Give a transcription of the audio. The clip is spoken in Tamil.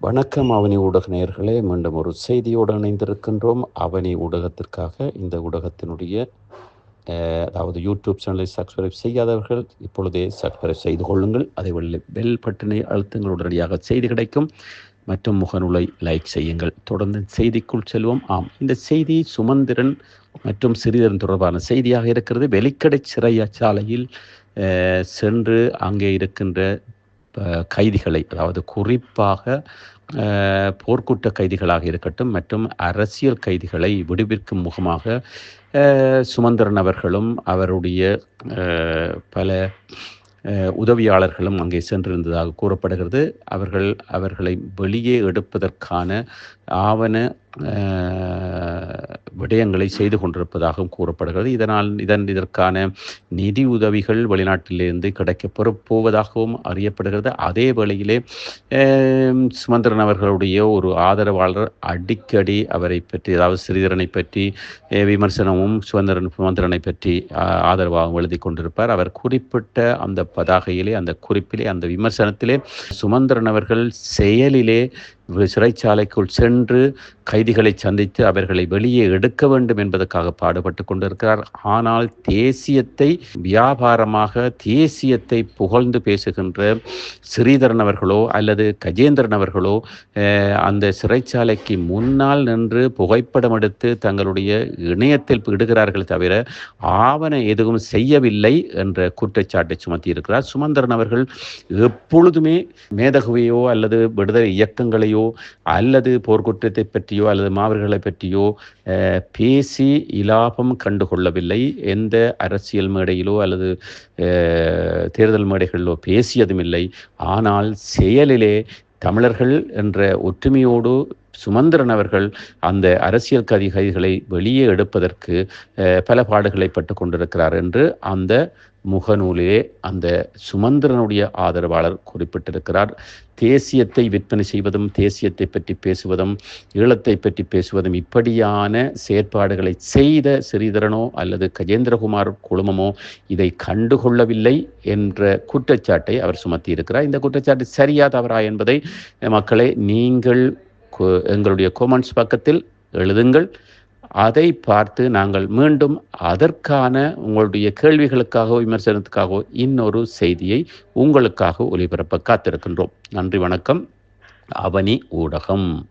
வணக்கம் அவனி ஊடக நேயர்களே மீண்டும் ஒரு செய்தியோடு இணைந்திருக்கின்றோம். அவனி ஊடகத்திற்காக இந்த ஊடகத்தினுடைய அதாவது யூடியூப் சேனலை சப்ஸ்கிரைப் செய்யாதவர்கள் இப்பொழுதே சப்ஸ்கிரைப் செய்து கொள்ளுங்கள். அதை பெல் பட்டினை அழுத்துங்கள். உடனடியாக செய்தி கிடைக்கும். மற்றும் முகநூலை லைக் செய்யுங்கள். தொடர்ந்து செய்திக்குள் செல்வோம். ஆம் இந்த செய்தி சுமந்திரன் மற்றும் சிறிதரன் தொடர்பான செய்தியாக இருக்கிறது. வெளிக்கடை சிறைய சாலையில் சென்று அங்கே இருக்கின்ற கைதிகளை அதாவது குறிப்பாக போர்க்குற்ற கைதிகளாக இருக்கட்டும் மற்றும் அரசியல் கைதிகளை விடுவிக்கும் முகமாக சுமந்திரன் அவர்களும் அவருடைய பல உதவியாளர்களும் அங்கே சென்றிருந்ததாக கூறப்படுகிறது. அவர்கள் அவர்களை வெளியே எடுப்பதற்கான ஆவண விடயங்களை செய்து கொண்டிருப்பதாகவும் கூறப்படுகிறது. இதனால் இதன் இதற்கான நிதி உதவிகள் வெளிநாட்டிலிருந்து கிடைக்கப்பெற போவதாகவும் அறியப்படுகிறது. அதே வேளையிலே சுமந்திரன் அவர்களுடைய ஒரு ஆதரவாளர் அடிக்கடி அவரை பற்றி அதாவது ஸ்ரீதரனை பற்றி விமர்சனமும் சுதந்திரன் சுமந்திரனை பற்றி ஆதரவாகவும் எழுதி கொண்டிருப்பார். அவர் குறிப்பிட்ட அந்த பதாகையிலே அந்த குறிப்பிலே அந்த விமர்சனத்திலே சுமந்திரன் அவர்கள் செயலிலே சிறைச்சாலைக்குள் சென்று கைதிகளை சந்தித்து அவர்களை வெளியே எடுக்க வேண்டும் என்பதற்காக பாடுபட்டு கொண்டிருக்கிறார். ஆனால் தேசியத்தை வியாபாரமாக தேசியத்தை புகழ்ந்து பேசுகின்ற ஸ்ரீதரன் அவர்களோ அல்லது கஜேந்திரன் அவர்களோ அந்த சிறைச்சாலைக்கு முன்னால் நின்று புகைப்படம் எடுத்து தங்களுடைய இணையத்தில் இடுகிறார்கள் தவிர ஆவண எதுவும் செய்யவில்லை என்ற குற்றச்சாட்டை சுமத்தியிருக்கிறார். சுமந்திரன் அவர்கள் எப்பொழுதுமே மேதகுவையோ அல்லது விடுதலை இயக்கங்களையோ அல்லது போர்க்குற்றத்தை பற்றியோ அல்லது மாவீரர்களை பற்றியோ அஹ், பேசி இலாபம் கண்டுகொள்ளவில்லை. எந்த அரசியல் மேடையிலோ அல்லது தேர்தல் மேடைகளிலோ பேசியதும் இல்லை ஆனால் செயலிலே தமிழர்கள் என்ற ஒற்றுமையோடு சுமந்திரன் அவர்கள் அந்த அரசியல் கைதிகளை வெளியே எடுப்பதற்கு பல பாடுகளை பட்டு கொண்டிருக்கிறார் என்று அந்த முகநூலிலே அந்த சுமந்திரனுடைய ஆதரவாளர் குறிப்பிட்டிருக்கிறார். தேசியத்தை விற்பனை செய்வதும் தேசியத்தை பற்றி பேசுவதும் ஈழத்தை பற்றி பேசுவதும் இப்படியான செயற்பாடுகளை செய்த ஸ்ரீதரனோ அல்லது கஜேந்திரகுமார் குழுமமோ இதை கண்டுகொள்ளவில்லை என்ற குற்றச்சாட்டை அவர் சுமத்தி இருக்கிறார் இந்த குற்றச்சாட்டு சரியா தவறா என்பதை மக்களை நீங்கள் எங்களுடைய கொமெண்ட்ஸ் பக்கத்தில் எழுதுங்கள். அதை பார்த்து நாங்கள் மீண்டும் அதற்கான உங்களுடைய கேள்விகளுக்காகவோ விமர்சனத்துக்காகவோ இன்னொரு செய்தியை உங்களுக்காக ஒளிபரப்ப காத்திருக்கின்றோம். நன்றி வணக்கம். அவனி ஊடகம்.